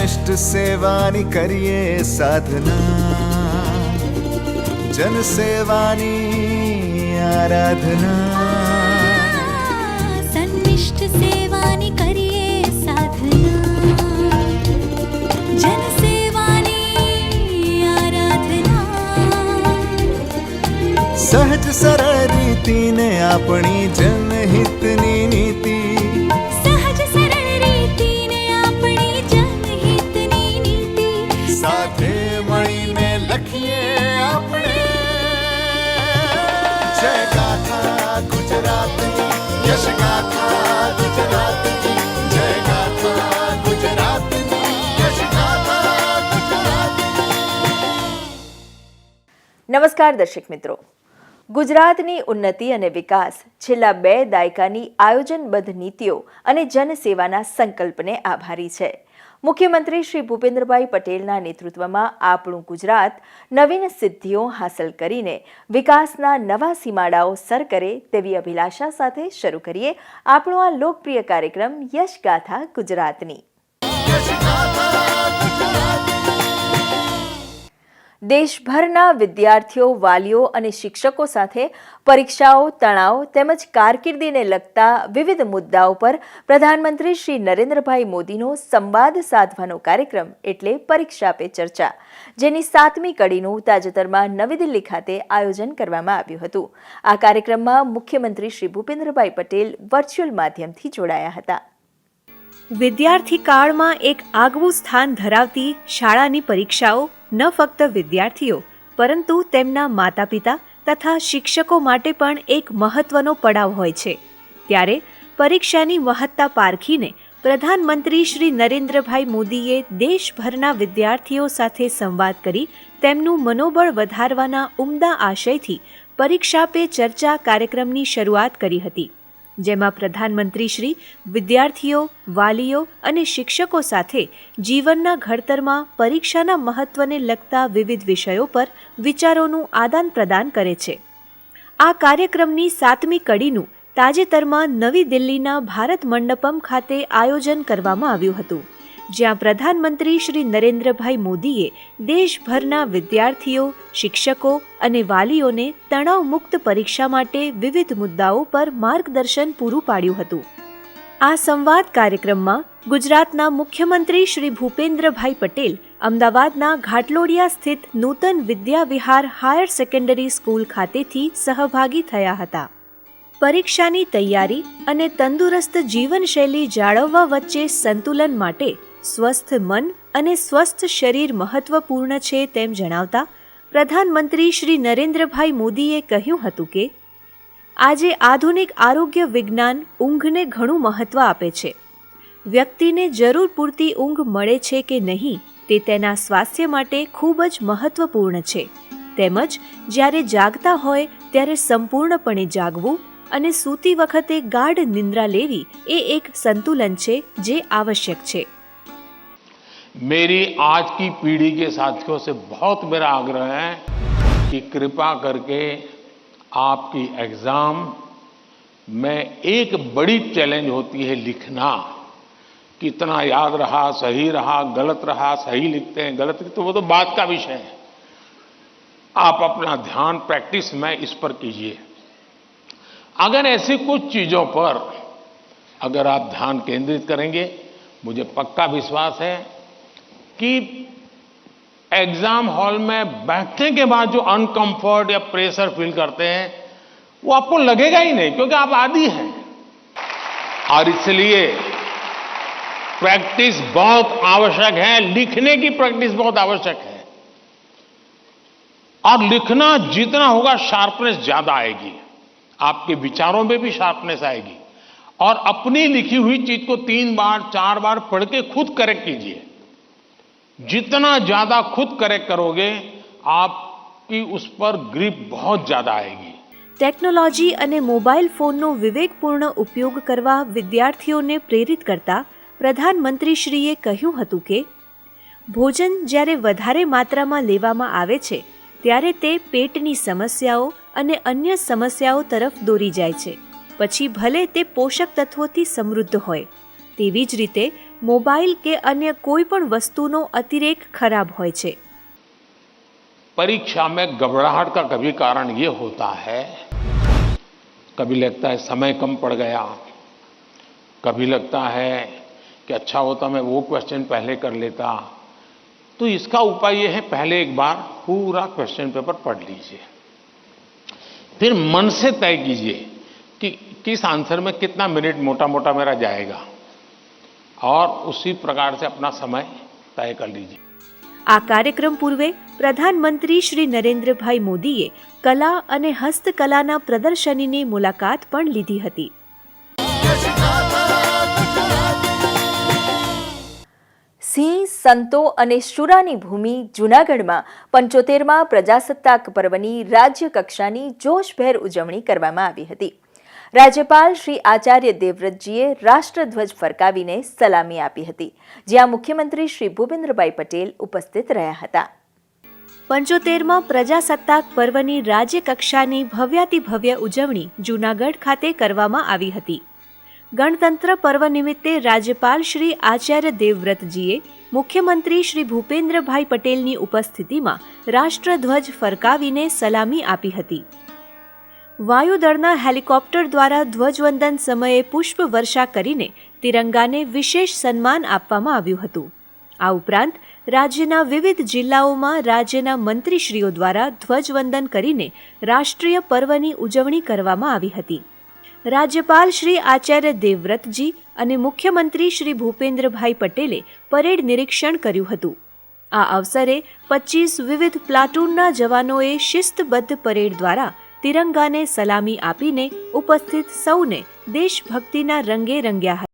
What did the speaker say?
निष्ठ सेवानि करिए साधना। जन सेवानि आराधना। आराधना। सहज सरल रीति ने अपनी जन નમસ્કાર દર્શક મિત્રો. ગુજરાતની ઉન્નતિ અને વિકાસ છેલ્લા બે દાયકાની આયોજનબદ્ધ નીતિઓ અને જનસેવાના સંકલ્પને આભારી છે. મુખ્યમંત્રી શ્રી ભૂપેન્દ્રભાઈ પટેલના નેતૃત્વમાં આપણું ગુજરાત નવીન સિદ્ધિઓ હાંસલ કરીને વિકાસના નવા સીમાડાઓ સર કરે તેવી અભિલાષા સાથે શરૂ કરીએ આપણો આ લોકપ્રિય કાર્યક્રમ યશગાથા ગુજરાતની. દેશભરના વિદ્યાર્થીઓ, વાલીઓ અને શિક્ષકો સાથે પરીક્ષાઓ, તણાવ તેમજ કારકિર્દીને લગતા વિવિધ મુદ્દાઓ પર પ્રધાનમંત્રી શ્રી નરેન્દ્રભાઈ મોદીનો સંવાદ સાધવાનો કાર્યક્રમ એટલે પરીક્ષા પે ચર્ચા, જેની સાતમી કડીનું તાજેતરમાં નવી દિલ્હી ખાતે આયોજન કરવામાં આવ્યું હતું. આ કાર્યક્રમમાં મુખ્યમંત્રી શ્રી ભૂપેન્દ્રભાઈ પટેલ વર્ચ્યુઅલ માધ્યમથી જોડાયા હતા. વિદ્યાર્થી કાળમાં એક આગવું સ્થાન ધરાવતી શાળાની પરીક્ષાઓ ન ફક્ત વિદ્યાર્થીઓ, પરંતુ તેમના માતા પિતા તથા શિક્ષકો માટે પણ એક મહત્વનો પડાવ હોય છે. ત્યારે પરીક્ષાની મહત્તા પારખીને પ્રધાનમંત્રી શ્રી નરેન્દ્રભાઈ મોદીએ દેશભરના વિદ્યાર્થીઓ સાથે સંવાદ કરી તેમનું મનોબળ વધારવાના ઉમદા આશયથી પરીક્ષા પે ચર્ચા કાર્યક્રમની શરૂઆત કરી હતી. જેમાં પ્રધાનમંત્રી શ્રી વિદ્યાર્થીઓ, વાલીઓ અને શિક્ષકો સાથે જીવનના ઘડતરમાં પરીક્ષાના મહત્વને લગતા વિવિધ વિષયો પર વિચારોનું આદાન પ્રદાન કરે છે. આ કાર્યક્રમની સાતમી કડીનું તાજેતરમાં નવી દિલ્હીના ભારત મંડપમ ખાતે આયોજન કરવામાં આવ્યું હતું. જ્યાં પ્રધાનમંત્રી શ્રી નરેન્દ્રભાઈ મોદીએ દેશભરના વિદ્યાર્થીઓ, શિક્ષકો અને વાલીઓને તણાવમુક્ત પરીક્ષા માટે વિવિધ મુદ્દાઓ પર માર્ગદર્શન પૂરું પાડ્યું હતું. આ સંવાદ કાર્યક્રમમાં ગુજરાતના મુખ્યમંત્રી શ્રી ભૂપેન્દ્રભાઈ પટેલ, અમદાવાદના ઘાટલોડિયા સ્થિત Nutan Vidyavihar higher secondary school ખાતેથી સહભાગી થયા હતા. પરીક્ષાની તૈયારી અને તંદુરસ્ત જીવનશૈલી જાળવવા વચ્ચે સંતુલન માટે સ્વસ્થ મન અને સ્વસ્થ શરીર મહત્વપૂર્ણ છે તેમ જણાવતા પ્રધાનમંત્રી શ્રી નરેન્દ્રભાઈ મોદીએ કહ્યું હતું કે, આજે આધુનિક આરોગ્ય વિજ્ઞાન ઊંઘને ઘણું મહત્વ આપે છે. વ્યક્તિને જરૂર પૂરતી ઊંઘ મળે છે કે નહીં તે તેના સ્વાસ્થ્ય માટે ખૂબ જ મહત્વપૂર્ણ છે. તેમજ જ્યારે જાગતા હોય ત્યારે સંપૂર્ણપણે જાગવું અને સૂતી વખતે ગાઢ નિંદ્રા લેવી એ એક સંતુલન છે જે આવશ્યક છે. मेरी आज की पीढ़ी के साथियों से बहुत मेरा आग्रह है कि कृपा करके आपकी एग्ज़ाम में एक बड़ी चैलेंज होती है लिखना। कितना याद रहा सही रहा गलत रहा सही लिखते हैं गलत लिखते हैं, वो तो बात का विषय है। आप अपना ध्यान प्रैक्टिस में इस पर कीजिए। अगर ऐसी कुछ चीज़ों पर अगर आप ध्यान केंद्रित करेंगे मुझे पक्का विश्वास है कि एग्ज़ाम हॉल में बैठने के बाद जो अनकंफर्ट या प्रेशर फील करते हैं, वो आपको लगेगा ही नहीं, क्योंकि आप आदि हैं। और इसलिए प्रैक्टिस बहुत आवश्यक है, लिखने की प्रैक्टिस बहुत आवश्यक है। और लिखना जितना होगा शार्पनेस ज़्यादा आएगी। आपके विचारों में भी शार्पनेस आएगी। और अपनी लिखी हुई चीज़ को तीन बार, चार बार पढ़ के खुद करेक्ट कीजिए। जितना ज्यादा खुद करेक्ट करोगे आपकी उस पर ग्रिप बहुत ज्यादा आएगी ટેકનોલોજી અને મોબાઈલ ફોનનો વિવેકપૂર્ણ ઉપયોગ કરવા વિદ્યાર્થીઓને પ્રેરિત કરતા પ્રધાનમંત્રીશ્રીએ કહ્યું હતું કે ભોજન જ્યારે વધારે માત્રામાં લેવામાં આવે છે ત્યારે તે પેટની સમસ્યાઓ અને અન્ય સમસ્યાઓ તરફ દોરી જાય છે પછી ભલે તે પોષક તત્વોથી સમૃદ્ધ હોય તેવી જ રીતે મોબાઈલ કે અન્ય કોઈ પણ વસ્તુનો અતિરેક ખરાબ હોય છે परीक्षा में घबराहट का कभी कारण ये होता है कभी लगता है समय कम पड़ गया कभी लगता है कि अच्छा होता मैं वो क्वेश्चन पहले कर लेता तो इसका उपाय ये है पहले एक बार पूरा क्वेश्चन पेपर पढ़ लीजिए फिर मन से तय कीजिए कि किस आंसर में कितना मिनट मोटा मोटा मेरा जाएगा और उसी प्रकार से अपना समय तय कर लीजिए આ કાર્યક્રમ પૂર્વે પ્રધાનમંત્રી શ્રી નરેન્દ્રભાઈ મોદીએ કલા અને હસ્તકલાના પ્રદર્શનીની મુલાકાત પણ લીધી હતી સિંહ સંતો અને શુરાની ભૂમિ જૂનાગઢમાં પંચોતેરમાં પ્રજાસત્તાક પર્વની રાજ્ય કક્ષાની જોશભેર ઉજવણી કરવામાં આવી હતી રાજ્યપાલ શ્રી આચાર્ય દેવવ્રતજીએ રાષ્ટ્રધ્વજ ફરકાવીને સલામી આપી હતી, જ્યાં મુખ્યમંત્રી શ્રી ભૂપેન્દ્રભાઈ પટેલ ઉપસ્થિત રહ્યા હતા. પંચોતેરમાં પ્રજાસત્તાક પર્વની રાજ્ય કક્ષાની ભવ્યાતિ ઉજવણી જૂનાગઢ ખાતે કરવામાં આવી હતી. ગણતંત્ર પર્વ નિમિત્તે રાજ્યપાલ શ્રી આચાર્ય દેવવ્રતજીએ મુખ્યમંત્રી શ્રી ભૂપેન્દ્રભાઈ પટેલની ઉપસ્થિતિમાં રાષ્ટ્રધ્વજ ફરકાવીને સલામી આપી હતી. વાયુદળના હેલિકોપ્ટર દ્વારા ધ્વજવંદન સમયે પુષ્પ વર્ષા કરીને તિરંગાને વિશેષ સન્માન આપવામાં આવ્યું હતું. આ ઉપરાંત, રાજ્યના વિવિધ જિલ્લાઓમાં રાજ્યના મંત્રીશ્રીઓ દ્વારા ધ્વજવંદન કરીને રાષ્ટ્રીય પર્વની ઉજવણી કરવામાં આવી હતી. રાજ્યપાલ શ્રી આચાર્ય દેવવ્રતજી અને મુખ્યમંત્રી શ્રી ભૂપેન્દ્રભાઈ પટેલે પરેડ નિરીક્ષણ કર્યું હતું. આ અવસરે પચીસ વિવિધ પ્લાટૂનના જવાનોએ શિસ્તબદ્ધ પરેડ દ્વારા તિરંગાને સલામી આપીને ઉપસ્થિત સૌને દેશભક્તિના રંગે રંગ્યા હતા.